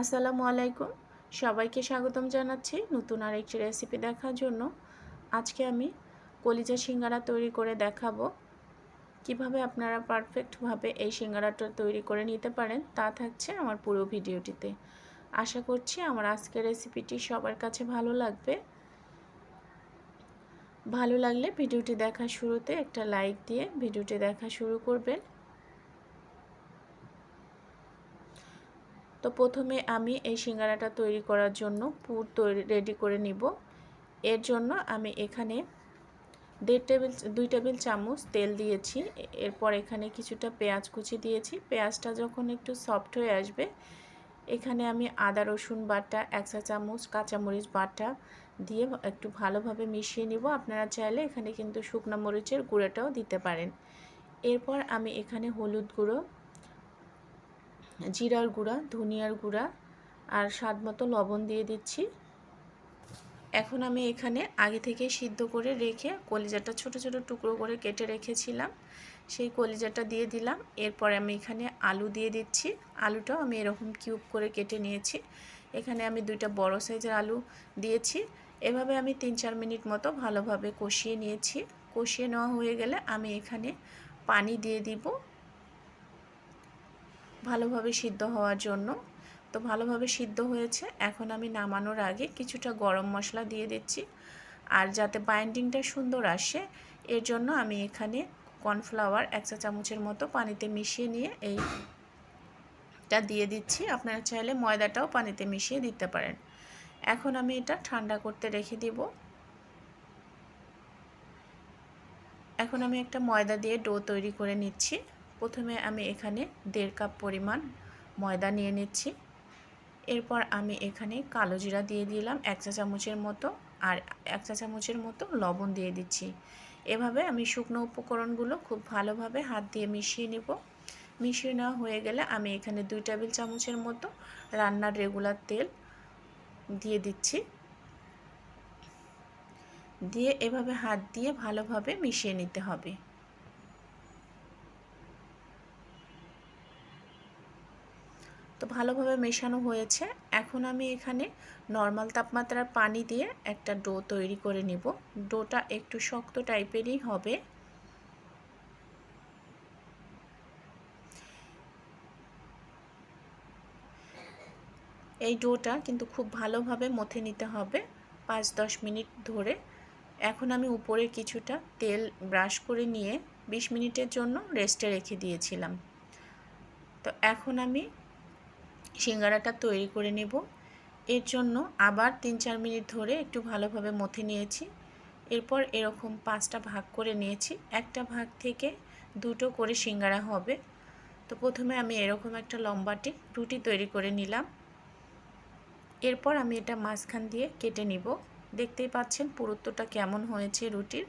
আসসালামু আলাইকুম। সবাইকে স্বাগতম জানাচ্ছি নতুন আরেকটি রেসিপি দেখার জন্য। আজকে আমি কলিজা সিঙ্গারা তৈরি করে দেখাবো। কীভাবে আপনারা পারফেক্টভাবে এই সিঙ্গারাটা তৈরি করে নিতে পারেন তা থাকছে আমার পুরো ভিডিওটিতে। আশা করছি আমার আজকের রেসিপিটি সবার কাছে ভালো লাগবে। ভালো লাগলে ভিডিওটি দেখা শুরুতে একটা লাইক দিয়ে ভিডিওটি দেখা শুরু করবেন। তো প্রথমে আমি এই সিঙ্গারাটা তৈরি করার জন্য পুর তৈরি রেডি করে নিব। এর জন্য আমি এখানে দেড় টেবিল, দুই টেবিল চামচ তেল দিয়েছি। এরপর এখানে কিছুটা পেঁয়াজ কুচি দিয়েছি। পেঁয়াজটা যখন একটু সফট হয়ে আসবে, এখানে আমি আদা, রসুন বাটা, এক চা চামচ কাঁচামরিচ বাটা দিয়ে একটু ভালোভাবে মিশিয়ে নিব। আপনারা চাইলে এখানে কিন্তু শুকনো মরিচের গুঁড়োটাও দিতে পারেন। এরপর আমি এখানে হলুদ গুঁড়ো জিরার গুঁড়া, ধনিয়ার গুঁড়া আর স্বাদ মতো লবণ দিয়ে দিচ্ছি। এখন আমি এখানে আগে থেকে সিদ্ধ করে রেখে কলিজাটা ছোট ছোট টুকরো করে কেটে রেখেছিলাম। সেই কলিজাটা দিয়ে দিলাম। এরপর আমি এখানে আলু দিয়ে দিচ্ছি। আলুটাও আমি এরকম কিউব করে কেটে নিয়েছি। এখানে আমি দুইটা বড় সাইজের আলু দিয়েছি। এভাবে আমি তিন চার মিনিট মতো ভালোভাবে কষিয়ে নিয়েছি। কষিয়ে নেওয়া হয়ে গেলে আমি এখানে পানি দিয়ে দিব। ভালোভাবে সিদ্ধ হওয়ার জন্য। তো ভালোভাবে সিদ্ধ হয়েছে। এখন আমি নামানোর আগে কিছুটা গরম মশলা দিয়ে দিচ্ছি। আর যাতে বাইন্ডিংটা সুন্দর আসে, এর জন্য আমি এখানে কর্নফ্লাওয়ার এক চা চামচের মতো পানিতে মিশিয়ে নিয়ে এইটা দিয়ে দিচ্ছি। আপনারা চাইলে ময়দাটাও পানিতে মিশিয়ে দিতে পারেন। এখন আমি এটা ঠান্ডা করতে রেখে দিব। এখন আমি একটা ময়দা দিয়ে ডো তৈরি করে নিচ্ছি। প্রথমে আমি এখানে দেড় কাপ পরিমাণ ময়দা নিয়ে নিচ্ছি। এরপর আমি এখানে কালো জিরা দিয়ে দিলাম এক চা চামচের মতো আর এক চা চামচের মতো লবণ দিয়ে দিচ্ছি। এভাবে আমি শুকনো উপকরণগুলো খুব ভালোভাবে হাত দিয়ে মিশিয়ে নেব। মিশিয়ে নেওয়া হয়ে গেলে আমি এখানে দুই টেবিল চামচের মতো রান্নার রেগুলার তেল দিয়ে দিচ্ছি। দিয়ে এভাবে হাত দিয়ে ভালোভাবে মিশিয়ে নিতে হবে। ভালোভাবে মেশানো হয়েছে। এখন আমি এখানে নর্মাল তাপমাত্রার পানি দিয়ে একটা ডো তৈরি করে নিব। ডোটা একটু শক্ত টাইপেরই হবে। এই ডোটা কিন্তু খুব ভালোভাবে মথে নিতে হবে পাঁচ দশ মিনিট ধরে। এখন আমি উপরে কিছুটা তেল ব্রাশ করে নিয়ে বিশ মিনিটের জন্য রেস্টে রেখে দিয়েছিলাম। তো এখন আমি সিঙ্গারাটা তৈরি করে নেব। এর জন্য আবার তিন চার মিনিট ধরে একটু ভালোভাবে মথে নিয়েছি। এরপর এরকম পাঁচটা ভাগ করে নিয়েছি। একটা ভাগ থেকে দুটো করে সিঙ্গারা হবে। তো প্রথমে আমি এরকম একটা লম্বাটি রুটি তৈরি করে নিলাম। এরপর আমি এটা মাঝখান দিয়ে কেটে নিব। দেখতেই পাচ্ছেন পুরুত্বটা কেমন হয়েছে রুটির।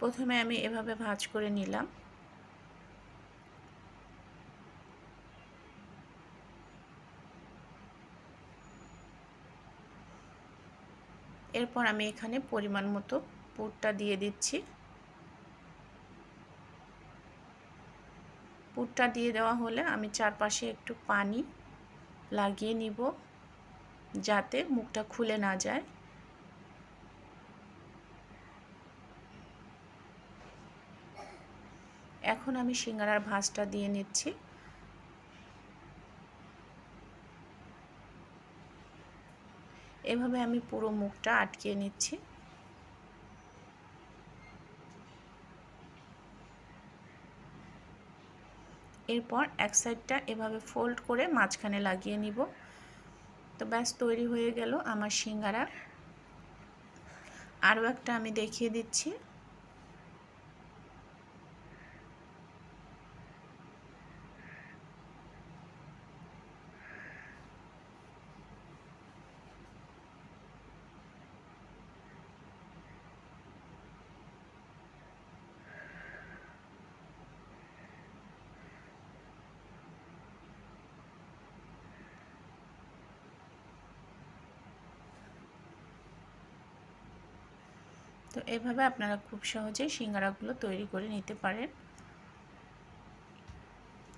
প্রথমে আমি এভাবে ভাজ করে নিলাম। এরপর আমি এখানে পরিমাণ মতো পুরটা দিয়ে দিচ্ছি। পুরটা দিয়ে দেওয়া হলে আমি চারপাশে একটু পানি লাগিয়ে নিব যাতে মুখটা খুলে না যায়। এখন আমি সিঙ্গারার ভাঁজটা দিয়ে নিচ্ছি। এভাবে আমি পুরো মুখটা আটকিয়ে নিচ্ছি। এরপর এক সাইডটা এভাবে ফোল্ড করে মাঝখানে লাগিয়ে নিব। তো ব্যাস, তৈরি হয়ে গেল আমার সিঙ্গারা। আরও একটা আমি দেখিয়ে দিচ্ছি। তো এভাবে আপনারা খুব সহজে সিঙ্গারাগুলো তৈরি করে নিতে পারেন।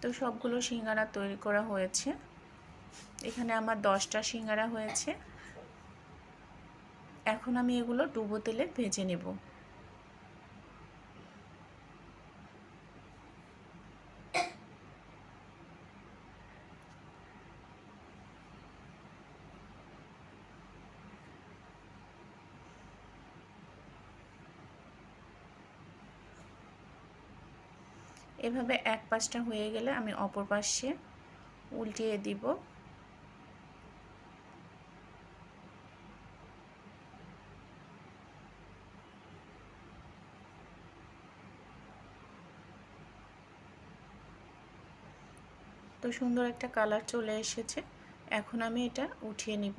তো সবগুলো সিঙ্গারা তৈরি করা হয়েছে। এখানে আমার দশটা সিঙ্গারা হয়েছে। এখন আমি এগুলো ডুবো তেলে ভেজে নেব। এভাবে এক পাশটা হয়ে গেলে আমি অপর পাশে উল্টিয়ে দিব। তো সুন্দর একটা কালার চলে এসেছে। এখন আমি এটা উঠিয়ে নিব।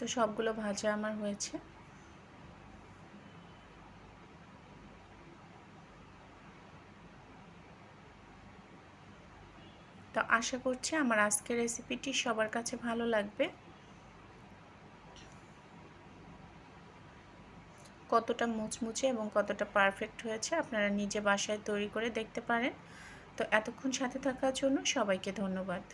তো সবগুলো ভাজা আমার হয়েছে। তো আশা করছি আমার আজকের রেসিপিটি সবার কাছে ভালো লাগবে। কতটা মুচমুচে এবং কতটা পারফেক্ট হয়েছে আপনারা নিজে বাসায় তৈরি করে দেখতে পারেন। তো এতক্ষণ সাথে থাকার জন্য সবাইকে ধন্যবাদ।